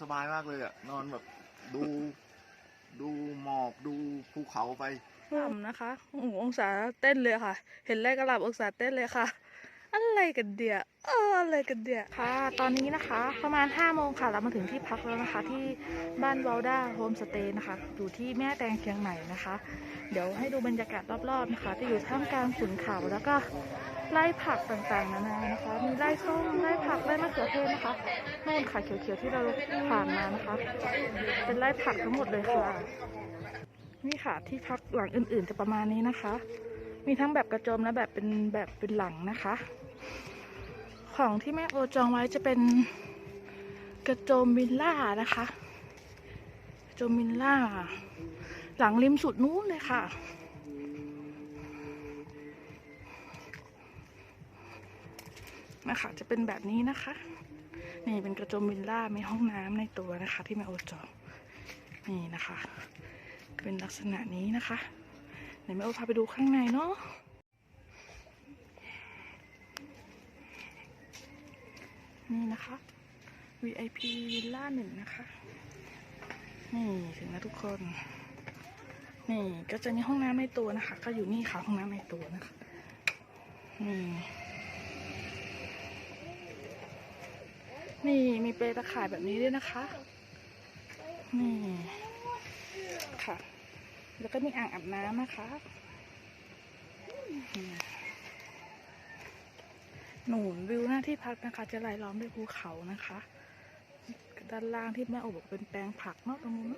สบายมากเลยอะนอนแบบดู ดูหมอกดูภูเขาไปต่ำนะคะโอ้โหองศาเต้นเลยค่ะ เห็นแรกกระหลับองศาเต้นเลยค่ะ อะไรกันเดียเอออะไรกันเดียค่ะ ตอนนี้นะคะ ประมาณ5โมงค่ะ เรามาถึงที่พักแล้วนะคะ ที่บ้านวอลด้าโฮมสเตย์นะคะ อยู่ที่แม่แตงเชียงใหม่นะคะ เดี๋ยวให้ดูบรรยากาศรอบๆนะคะ จะอยู่ท่ามกลางขุนเขาแล้วก็ ไร่ผักต่างๆนานานะคะ มีไร่ส้มไร่ผักไร่มะเขือเทศนะคะโน่นค่ะเขียวๆที่เราผ่านมานะคะ เป็นไร่ผักทั้งหมดเลยค่ะ นี่ค่ะที่พักหลังอื่นๆจะประมาณนี้นะคะ มีทั้งแบบกระโจมและแบบเป็นแบบเป็นหลังนะคะ ของที่แม่โอจองไว้จะเป็นกระโจมวิลล่านะคะ กระโจมวิลล่า หลังริมสุดนู้นเลยค่ะ นะคะ จะเป็นแบบนี้นะคะ นี่เป็นกระโจมวิลล่ามีห้องน้ำในตัวนะคะ ที่แม่โอจองนี่นะคะ เป็นลักษณะนี้นะคะเดี๋ยวแม่โอพาไปดูข้างในเนาะนี่นะคะ VIP วิลล่าหนึ่งนะคะ นี่ถึงแล้วทุกคน นี่ก็จะมีห้องน้ำในตัวนะคะ ก็อยู่นี่ค่ะห้องน้ำในตัวนะคะ นี่ นี่มีเปลตะข่ายแบบนี้ด้วยนะคะ นี่ ค่ะ แล้วก็มีอ่างอาบน้ำนะคะหนุนวิวหน้าที่พักนะคะ จะรายล้อมด้วยภูเขานะคะ ด้านล่างที่แม่โอบอกเป็นแปลงผักเนาะตรงนู้น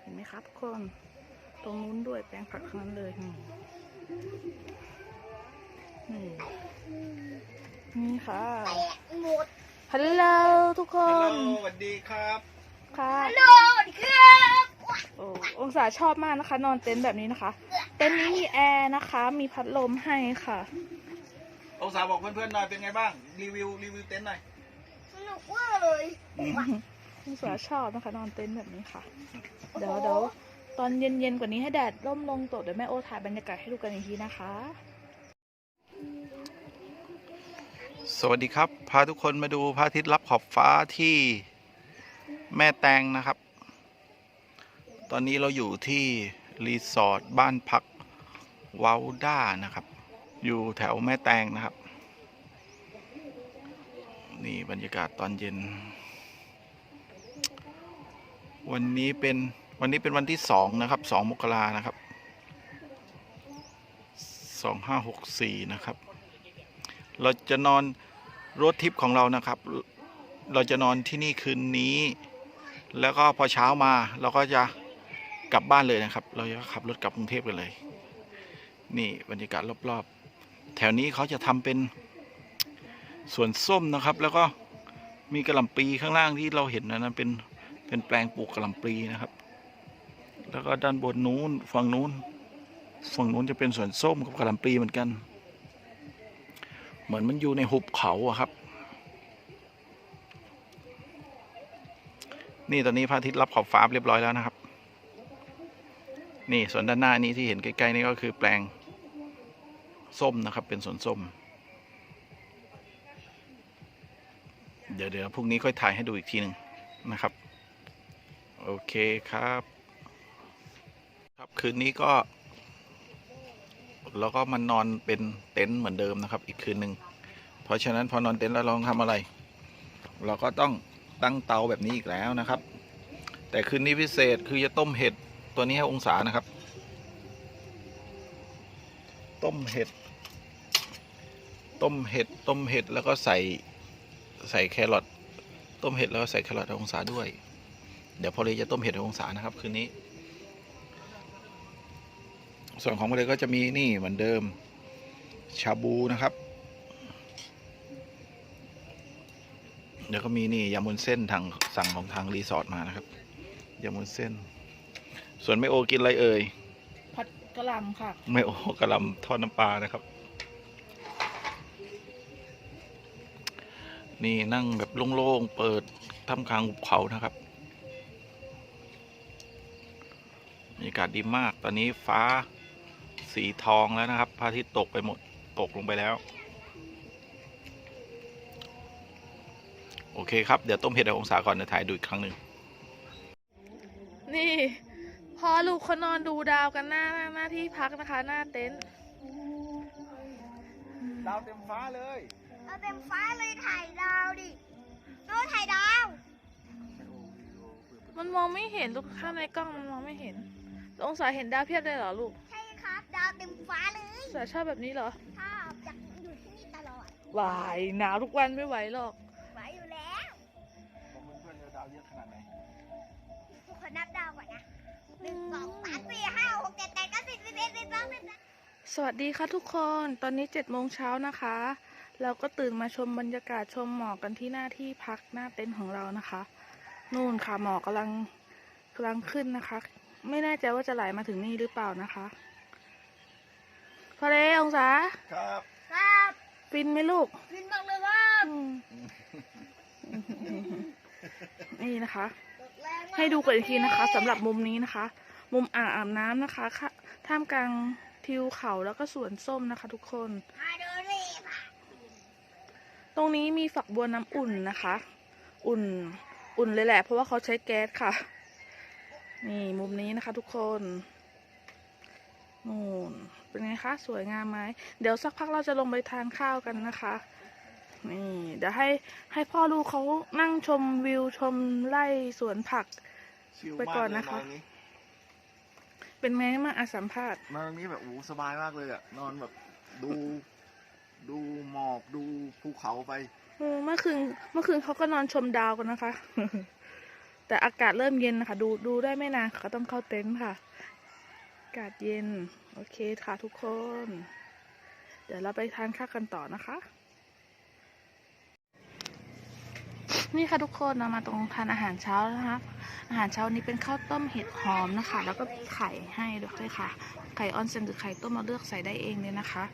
เห็นไหมคะทุกคนตรงนู้นด้วยแปลงผักทั้งนั้นเลยนี่นี่นี่ค่ะหมด ฮัลโหลทุกคฮัลนโหลสวัสดีครับค่ะโดนครับโอ้องศาชอบมากนะคะ นอนเต็นท์แบบนี้นะคะ เต็นท์นี้มีแอร์นะคะ มีพัดลมให้ค่ะ องศาบอกเพื่อนๆหน่อยเป็นไงบ้าง รีวิวรีวิวเต็นท์หน่อย สนุกมากเลยองศาชอบนะคะ นอนเต็นท์แบบนี้ค่ะ เดี๋ยวเดี๋ยวตอนเย็นๆกว่านี้ให้แดดร่มลงตกเดี๋ยวแม่โอถ่ายบรรยากาศให้ดูกันอีกทีนะคะ สวัสดีครับ พาทุกคนมาดูพระอาทิตย์รับขอบฟ้าที่แม่แตงนะครับ ตอนนี้เราอยู่ที่ รีสอร์ทบ้านพักวาลด้านะครับ อยู่แถวแม่แตงนะครับ นี่บรรยากาศตอนเย็น วันนี้เป็นวันนี้เป็นวันที่สองนะครับสองมกรานะครับสองห้าหกสี่นะครับ เราจะนอนรถทิปของเรานะครับ เราจะนอนที่นี่คืนนี้ แล้วก็พอเช้ามาเราก็จะกลับบ้านเลยนะครับ เราจะขับรถกลับกรุงเทพกันเลย นี่บรรยากาศรอบๆ แถวนี้เขาจะทำเป็นสวนส้มนะครับ แล้วก็มีกระหล่ำปีข้างล่างที่เราเห็นนะนั้นเป็นเป็นแปลงปลูกกระหล่ำปีนะครับ แล้วก็ด้านบนนู้นฝั่งนู้นฝั่งนู้นจะเป็นสวนส้มกับกระหล่ำปีเหมือนกัน เหมือนมันอยู่ในหุบเขาอะครับ นี่ตอนนี้พระอาทิตย์รับขอบฟ้าเรียบร้อยแล้วนะครับ นี่ส่วนด้านหน้านี้ที่เห็นใกล้ๆนี่ก็คือแปลงส้มนะครับ เป็นสวนส้ม เดี๋ยวเดี๋ยวพรุ่งนี้ค่อยถ่ายให้ดูอีกทีหนึ่งนะครับ โอเคครับ ครับคืนนี้ก็ แล้วก็มานนอนเป็นเต็นท์เหมือนเดิมนะครับ อีกคืนหนึ่งเพราะฉะนั้นพอนอนเต็นท์แล้วเราต้องทำอะไร เราก็ต้องตั้งเตาแบบนี้อีกแล้วนะครับ แต่คืนนี้พิเศษคือจะต้มเห็ดตัวนี้ให้องศานะครับ ต้มเห็ด ต้มเห็ดต้มเห็ดแล้วก็ใส่ใส่แครอทต้มเห็ดแล้วใส่แครอทให้องศาด้วย เดี๋ยวพอเลยจะต้มเห็ดให้องศานะครับ คืนนี้ ส่วนของพอเลยก็จะมีนี่เหมือนเดิม ชาบูนะครับ เดี๋ยวก็มีนี่ยำมุนเส้นทางสั่งของทางรีสอร์ทมานะครับยำมุนเส้น ส่วนไม่โอกินอะไรเอ่ยผัดกะหล่ำค่ะไม่โอกระหลำทอดน้ำปลานะครับ นี่นั่งแบบโล่งๆเปิดท่ามกลางหุบเขานะครับบรรยากาศดีมาก ตอนนี้ฟ้า สีทองแล้วนะครับพระอาทิตย์ตกไปหมดตกลงไปแล้ว โอเคครับ เดี๋ยวต้มเห็ดให้องศาก่อนนะถ่ายดูอีกครั้งหนึ่งนี่ พอลูกเขานอนดูดาวกันหน้าหน้าที่พักนะคะ หน้าเต็นท์ดาวเต็มฟ้าเลยเราเต็มฟ้าเลยถ่ายดาวดิโน้ตถ่ายดาว มันมองไม่เห็นลูกข้างในกล้องมันมองไม่เห็นองศาเห็นดาวเพียบเลยเหรอลูกใช่ครับดาวเต็มฟ้าเลยองศาชอบแบบนี้เหรอถ้าอยากอยู่ที่นี่ตลอดวายหนาวทุกวันไม่ไหวหรอกไหวอยู่แล้วบอกเพื่อนๆดาวเยอะขนาดไหนทุกคนนับดาวก่อนนะหนึ่งสองสามสี่ห้าหกเจ็ดแปดเก้าสิบสิบเอ็ดสิบสองสิบสามสวัสดีค่ะทุกคน ตอนนี้เจ็ดโมงเช้านะคะ เราก็ตื่นมาชมบรรยากาศชมหมอกกันที่หน้าที่พักหน้าเต็นท์ของเรานะคะ นู่นค่ะหมอกกำลังกำลังขึ้นนะคะ ไม่แน่ใจว่าจะไหลมาถึงนี่หรือเปล่านะคะ พอเลยองศาครับ ครับฟินไหมลูกบินมากเลยครับอืมนี่นะคะตกแรงมากให้ดูกันอีกทีนะคะสำหรับมุมนี้นะคะ มุมอ่างอาบน้ำนะคะค่ะท่ามกลางทิวเขาแล้วก็สวนส้มนะคะ ทุกคนมาดูนี่ค่ะตรงนี้มีฝักบัวน้ำอุ่นนะคะ อุ่นอุ่นเลยแหละ เพราะว่าเขาใช้แก๊สค่ะ นี่มุมนี้นะคะ ทุกคน นู่นเป็นไงคะสวยงามไหมเดี๋ยวสักพักเราจะลงไปทานข้าวกันนะคะนี่เดี๋ยวให้ให้พ่อลูกเขานั่งชมวิวชมไร่สวนผักชิลไปมากก่อนเลยนะคะนอนนี้เป็นไงมางอาสัมภาษณ์นอนตรงนี้แบบโอ้สบายมากเลยอะนอนแบบดูดูหมอกดูภูเขาไปเออเมื่อคืนเมื่อคืนเขาก็นอนชมดาวกันนะคะ แต่อากาศเริ่มเย็นนะคะ ดูดูได้ไม่นานเขาต้องเข้าเต็นท์ค่ะอากาศเย็น โอเคค่ะทุกคน เดี๋ยวเราไปทานข้าวกันต่อนะคะ นี่ค่ะทุกคนเรามาตรงทานอาหารเช้านะคะ อาหารเช้านี้เป็นข้าวต้มเห็ดหอมนะคะ แล้วก็ไข่ให้ด้วยค่ะ ไข่ออนเซนหรือไข่ต้มเราเลือกใส่ได้เองเลยนะคะ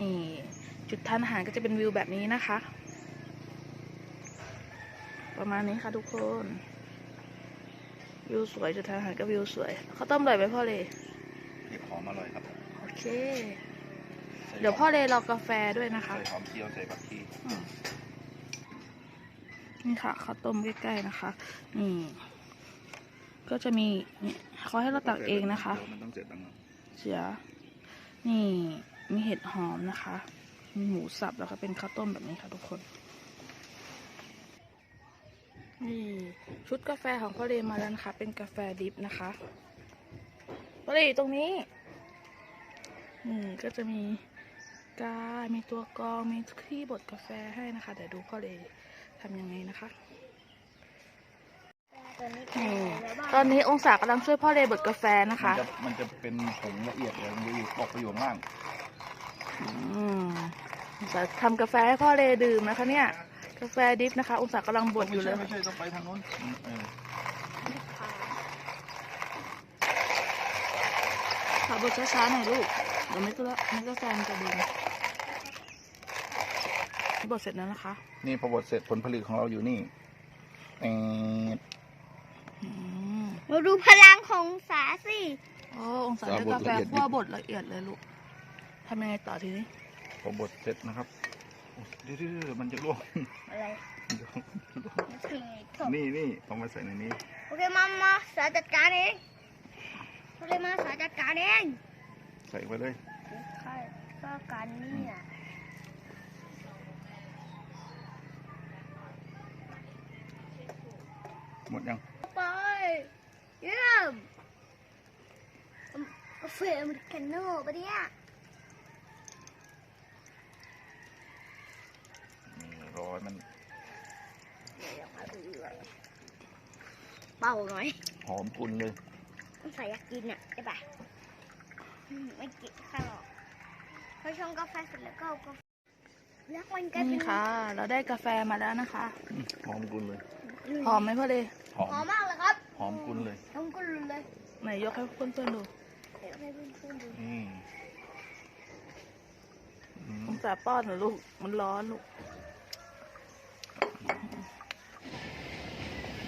นี่ จุดทานอาหารก็จะเป็นวิวแบบนี้นะคะ ประมาณนี้ค่ะทุกคนวิวสวยจุดทานอาหารก็วิวสวยข้าวต้มอร่อยไหมพ่อเลย อมอร่อยครับ โอเค เดี๋ยวพ่อเลยรอกาแฟด้วยนะคะ ใส่หอมเจียวใส่ผักชีอืมนี่ค่ะข้าวต้มใกล้ๆนะคะ นี่ ก็จะมีนี่เขาให้เราตักเองนะคะดี๋ยวมันต้องเสร็จแล้วเสียนี่ มีเห็ดหอมนะคะ มีหมูสับแล้วก็เป็นข้าวต้มแบบนี้ค่ะทุกคน นี่ชุดกาแฟของพ่อเรมาแล้วนะคะ เป็นกาแฟดิฟนะคะพ่อเรตรงนี้ นี่ก็จะมีกามีตัวกรอง มีที่บดกาแฟให้นะคะ เดี๋ยวดูพ่อเรทำยังไงนะคะตอนนี้นี่ตอนนี้องศากำลังช่วยพ่อเรบดกาแฟนะคะ มันจะมันจะเป็นผงละเอียดเลยมันจะอยู่ตกไปอยู่ข้างล่างอืมจะทำกาแฟให้พ่อเลดื่มนะคะเนี่ย กาแฟดิฟนะคะ องศากำลังบดอยู่เลย ไม่ใช่ไม่ใช่ต้องไปทางนู้นเออขอบดช้าๆหน่อยลูก เดี๋ยวไม่ก็ไม่กาแฟมันจะดื่มบดเสร็จแล้วนะคะ นี่พอบดเสร็จผลผลิตของเราอยู่นี่เอ่ออืมเราดูพลังของสาสิโอ้องศาได้กาแฟคั่วบดละเอียดเลยลูกทำยังไงต่อทีนี้พอบดเสร็จนะครับโอ้เดี๋ยวๆๆมันจะร่วงอะไรเดี๋ยวถกนี่นี่เอามาใส่ในนี้ โอเคมามาสาจัดการเองโอเคมาสาจัดการเองใส่ไปเลยใช่ก็การนี่อะหมดยังไปเยี่ยมกาแฟอเมริกาโน่ปะเนี่ยนี่ร้อยมันเป่าหน่อย หอมกุนเลยต้องใส่อยากกินอะได้ปะอืม ไม่กินข้าวหรอกพอชงกาแฟเสร็จแล้วก็เอากาแฟแล้วมันก็เป็นี่นค่ะ เราได้กาแฟมาแล้วนะคะอืมหอมกุนเลย หอมไหมพ่อเลหอม หอมมากเลยครับหอมกุนเลย หอมกุนเลยไหนยกให้เพื่อนๆดูเดี๋ยวให้เพื่อนๆดูอืมอืมองศาป้อนเหรอลูก มันร้อนลูก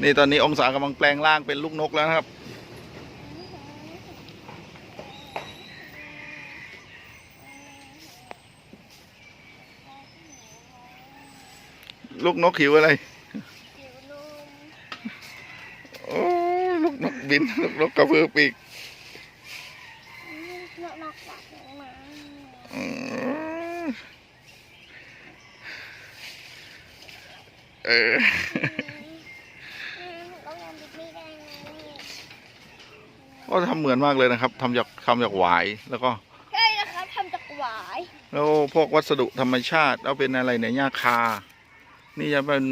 นี่ตอนนี้องศากำลังแปลงร่างเป็นลูกนกแล้วนะครับ ลูกนกหิวอะไรโอ้ลูกนกบิน ลูกนกกระพือปีกเออก็ทำเหมือนมากเลยนะครับทำจากทำจากหวายแล้วก็ใช่นะครับทำจากหวาย แล้วพวกวัสดุธรรมชาติ เอาเป็นอะไรเนี่ยหญ้าคา นี่จะเป็น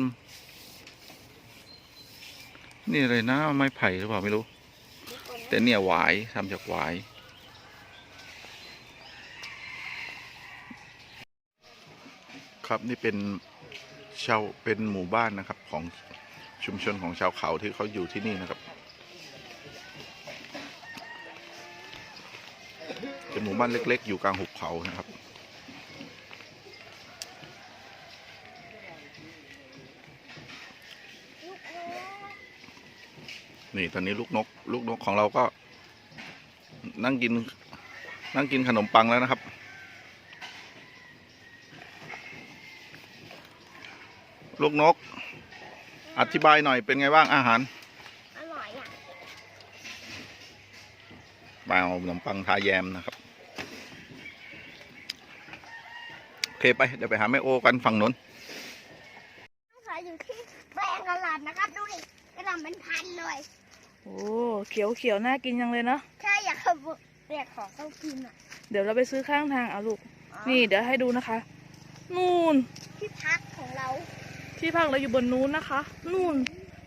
นี่อะไรนะไม้ไผ่หรือเปล่าไม่รู้ แต่เนี่ยหวายทำจากหวายครับนี่เป็นชาวเป็นหมู่บ้านนะครับของชุมชนของชาวเขาที่เขาอยู่ที่นี่นะครับเป็นหมู่บ้านเล็ก ๆ อยู่กลางหุบเขานะครับ ลูกนก นี่ตอนนี้ลูกนก ลูกนกของเราก็ นั่งกิน นั่งกินขนมปังแล้วนะครับ ลูกนก อธิบายหน่อยเป็นไงบ้างอาหารอร่อยอะมาเอาขนมปังทาแยมนะครับโอเคไปเดี๋ยวไปหาแม่โอกันฝั่งนู้นขายอยู่ที่แปลงกระหล่ำนะครับ ดูดิกระหล่ำเป็นพันเลย โอ้เขียวเขียวๆน่ากินจังเลยเนาะใช่อยากเอาเรียกของเขากินอะ เดี๋ยวเราไปซื้อข้างทางเอาลูกอ๋อนี่เดี๋ยวให้ดูนะคะ นู่น ที่พักของเรา ที่พักเราอยู่บนนู้นนะคะ นู่น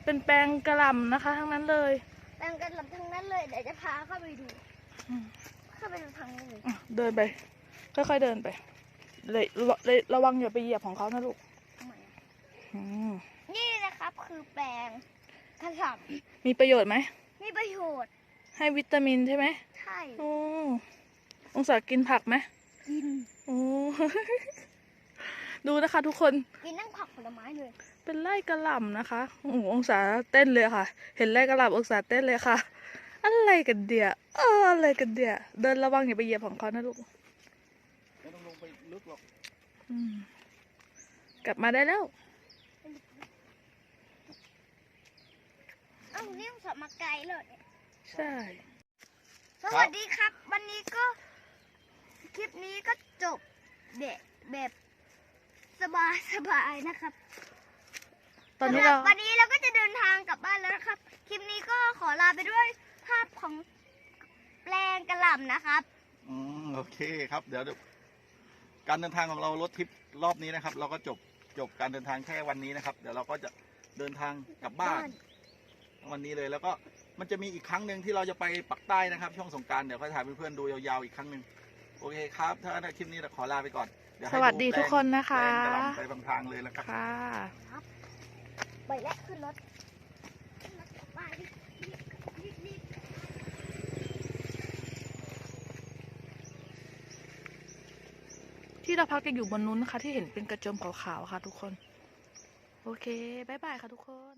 เป็นแปลงกระหล่ำนะคะ ทั้งนั้นเลยแปลงกระหล่ำทั้งนั้นเลยเดี๋ยวจะพาเข้าไปดูอืมเข้าไปดูทางนี้เลยอะเดินไป ค่อยๆเดินไปเลยระเลยระวังอย่าไปเหยียบของเขานะลูกทำไมอะอืมนี่นะครับคือแปลง กระหล่มีประโยชน์ไหมำมีประโยชน์ ให้วิตามินใช่ไหม ใช่ โอ้องศากินผักไหม กิน โอ้ ดูนะคะทุกคน กินนั่งผักผลไม้เลย เป็นไร่กระหล่ำนะคะ โอ้โหองศาเต้นเลยค่ะ เห็นไร่กระหล่ำองศาเต้นเลยค่ะ อะไรกันเดียเอออะไรกันเดียเดินระวังอย่าไปเหยียบของเขานะลูกไม่ต้องลงไปลึกหรอกอืมกลับมาได้แล้ว อ้านี่ต้องสอบมาไกลเลยใช่ สวัสดีครับ วันนี้ก็ คลิปนี้ก็จบแบบแบบสบายสบายนะครับตอนนี้สำหรัเราบวันนี้เราก็จะเดินทางกลับบ้านแล้วนะครับ คลิปนี้ก็ขอลาไปด้วยภาพของแปลงกระหล่ำนะครับ อืมโอเคครับเดี๋ยวเดี๋ยวการเดินทางของเรารถทริปรอบนี้นะครับ เราก็จบจบการเดินทางแค่วันนี้นะครับ เดี๋ยวเราก็จะเดินทางกลับบ้าน วันนี้เลยแล้วก็มันจะมีอีกครั้งหนึ่งที่เราจะไปปักใต้นะครับ ช่วงสงกรารเดี๋ยวค่อยถ่ายเพื่อนๆดูยาวๆอีกครั้งหนึ่งโอเคครับ ถ้าคลิปนี้เราขอลาไปก่อนเยวสให้วัสดีแปลงทุกคนนะคะแปลงกระหล่ำไปบางทางเลยนะครับ ค่ะ ไปและขึ้นรถขึ้นรถกลับบ้านรีบรีบรีบที่เราพักจะอยู่บนนู้นนะคะ ที่เห็นเป็นกระโจมขาวๆค่ะทุกคน โอเคบายบายค่ะทุกคน